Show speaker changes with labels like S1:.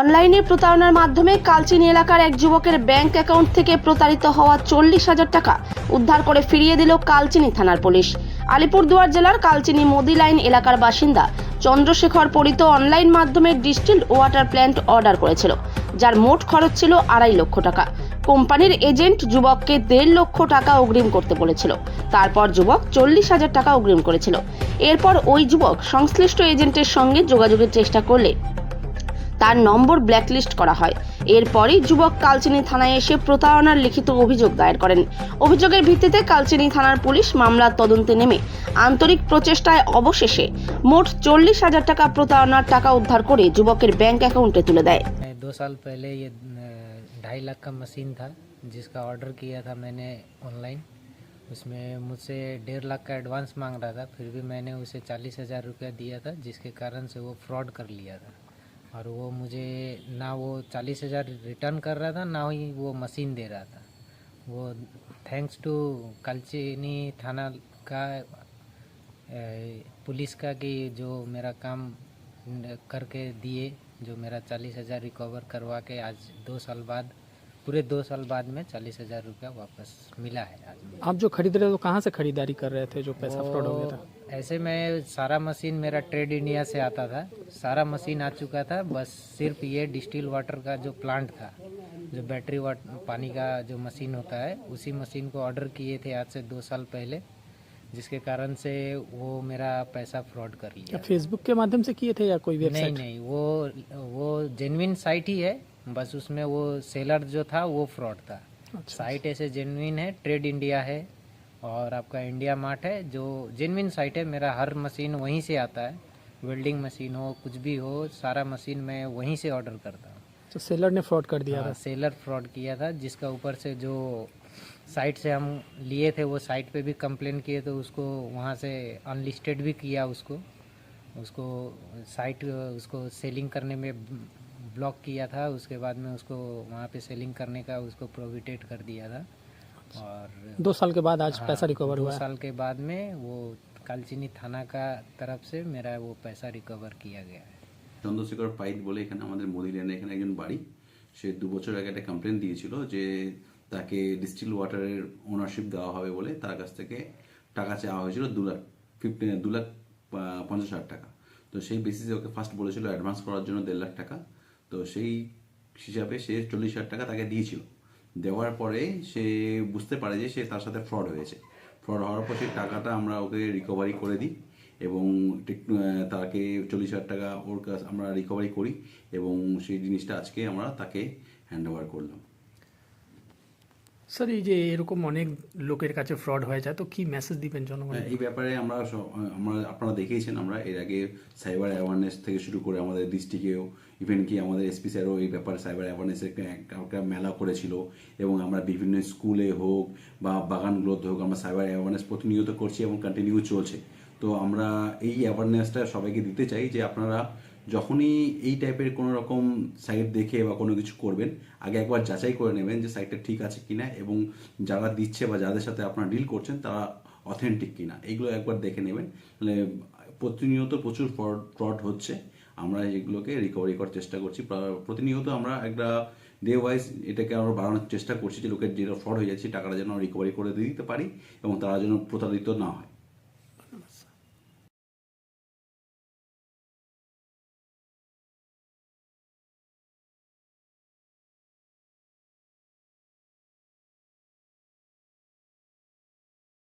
S1: অনলাইনে প্রতারণার মাধ্যমে কালচিনি এলাকার এক যুবকের ব্যাংক অ্যাকাউন্ট থেকে প্রতারিত হওয়া চল্লিশ হাজার টাকা উদ্ধার করে ফিরিয়ে দিল কালচিনি থানার পুলিশ। আলিপুরদুয়ার জেলার কালচিনি মোদি লাইন এলাকার বাসিন্দা চন্দ্রশেখর পরিত অনলাইন মাধ্যমে ডিস্টিল্ড ওয়াটার প্ল্যান্ট অর্ডার করেছিল, যার মোট খরচ ছিল আড়াই লক্ষ টাকা। কোম্পানির এজেন্ট যুবককে দেড় লক্ষ টাকা অগ্রিম করতে বলেছিল। তারপর যুবক চল্লিশ হাজার টাকা অগ্রিম করেছিল। এরপর ওই যুবক সংশ্লিষ্ট এজেন্টের সঙ্গে যোগাযোগের চেষ্টা করলে তার নম্বর ব্ল্যাকলিস্ট করা হয় এরপরই যুবক কালচিনি থানায় এসে প্রতারণার লিখিত অভিযোগ দায়ের করেন অভিযোগের ভিত্তিতে কালচিনি থানার পুলিশ মামলার তদন্তে নেমে আন্তরিক প্রচেষ্টায় অবশেষে মোট চল্লিশ হাজার টাকা প্রতারণার টাকা উদ্ধার করে যুবকের ব্যাংক অ্যাকাউন্টে তুলে দেয়
S2: मैं दो साल पहले ये अ, ढाई लाख का मशीन था जिसका ऑर्डर किया था मैंने ऑनलाइन उसमें मुझसे डेढ़ लाख का एडवांस मांग रहा था फिर भी मैंने उसे चालीस हज़ार रुपया दिया था जिसके कारण से वो फ्रॉड कर लिया था और वो मुझे ना वो चालीस हज़ार रिटर्न कर रहा था ना ही वो मशीन दे रहा था। वो थैंक्स टू कलचीनी थाना का पुलिस का कि जो मेरा काम करके दिए जो मेरा चालीस हज़ार रिकवर करवा के आज दो साल बाद पूरे दो साल बाद में चालीस हज़ार रुपया वापस मिला है आज
S3: आप जो खरीद रहे थे तो कहाँ से खरीदारी कर रहे थे जो पैसा फ्रॉड हो गया था?
S2: ऐसे में सारा मशीन मेरा ट्रेड इंडिया से आता था। सारा मशीन आ चुका था बस सिर्फ़ ये डिस्टिल वाटर का जो प्लांट था जो बैटरी वाट पानी का जो मशीन होता है उसी मशीन को ऑर्डर किए थे आज से दो साल पहले जिसके कारण से वो मेरा पैसा फ्रॉड कर लिया।
S3: क्या फेसबुक के माध्यम से किए थे या कोई
S2: भी
S3: नहीं
S2: नहीं वो वो जेनविन साइट ही है बस उसमें वो सेलर जो था वो फ्रॉड था।
S3: अच्छा
S2: साइट ऐसे जेन्युइन है ट्रेड इंडिया है और आपका इंडिया मार्ट है जो जेन्युइन साइट है। मेरा हर मशीन वहीं से आता है। वेल्डिंग मशीन हो कुछ भी हो सारा मशीन मैं वहीं से ऑर्डर करता हूँ।
S3: तो सेलर ने फ्रॉड कर दिया
S2: हाँ,
S3: था?
S2: सेलर फ्रॉड किया था जिसका ऊपर से जो साइट से हम लिए थे वो साइट पे भी कंप्लेन किए तो उसको वहाँ से अनलिस्टेड भी किया उसको। उसको साइट उसको सेलिंग करने में ब्लॉक किया था उसके बाद में उसको वहाँ पे सेलिंग करने का उसको प्रोविटेट कर दिया था। और
S3: दो साल के बाद आज
S2: हाँ,
S3: पैसा रिकवर
S2: दो
S3: हुआ है
S2: साल के बाद में वो कालचिनी थाना का तरफ से मेरा वो पैसा रिकवर किया गया है
S4: চন্দ্রশেখর পাইত বলে এখানে আমাদের মোদি ল্যান্ডে এখানে একজন বাড়ি সে দু বছর আগে একটা কমপ্লেন দিয়েছিল যে তাকে ডিস্টিল ওয়াটারের ওনারশিপ দেওয়া হবে বলে তার কাছ থেকে টাকা চাওয়া হয়েছিল দু লাখ ফিফটি দু লাখ আহ, পঞ্চাশ হাজার টাকা তো সেই বেসিসে ওকে ফার্স্ট বলেছিল অ্যাডভান্স করার জন্য দেড় লাখ টাকা তো সেই হিসাবে সে চল্লিশ হাজার টাকা তাকে দিয়েছিল দেওয়ার পরে সে বুঝতে পারে যে সে তার সাথে ফ্রড হয়েছে। ফ্রড হওয়ার পর সেই টাকাটা আমরা ওকে রিকভারি করে দিই এবং তাকে চল্লিশ হাজার টাকা ওর কাছ আমরা রিকভারি করি এবং সেই জিনিসটা আজকে আমরা তাকে হ্যান্ড ওভার করলাম।
S3: স্যার এই যে এরকম অনেক লোকের কাছে ফ্রড হয়ে যায় তো কি মেসেজ দিবেন জনগণের
S4: হ্যাঁ, এই ব্যাপারে আমরা আমরা আপনারা দেখেইছেন আমরা এর আগে সাইবার অ্যাওয়ারনেস থেকে শুরু করে আমাদের ডিস্ট্রিক্টেও ইভেন কি আমাদের এসপি স্যারও এই ব্যাপারে সাইবার অ্যাওয়ারনেসের একটা মেলা করেছিল এবং আমরা বিভিন্ন স্কুলে হোক বা বাগানগুলোতে হোক আমরা সাইবার অ্যাওয়ারনেস প্রতিনিয়ত করছি এবং কন্টিনিউ চলছে। তো আমরা এই অ্যাওয়ারনেসটা সবাইকে দিতে চাই যে আপনারা যখনই এই টাইপের কোনো রকম সাইট দেখে বা কোনো কিছু করবেন, আগে একবার যাচাই করে নেবেন যে সাইটটা ঠিক আছে কি না এবং যারা দিচ্ছে বা যাদের সাথে আপনারা ডিল করছেন তারা অথেন্টিক কিনা। এইগুলো একবার দেখে নেবেন। মানে প্রতিনিয়ত প্রচুর ফ্রড ফ্রড হচ্ছে। আমরা এগুলোকে রিকভারি করার চেষ্টা করছি। প্রতিনিয়ত আমরা একটা ডে ওয়াইজ এটাকে আমরা বাড়ানোর চেষ্টা করছি যে লোকের যেটা ফ্রড হয়ে যাচ্ছে, টাকাটা যেন রিকভারি করে দিতে পারি এবং তারা যেন প্রতারিত না হয়।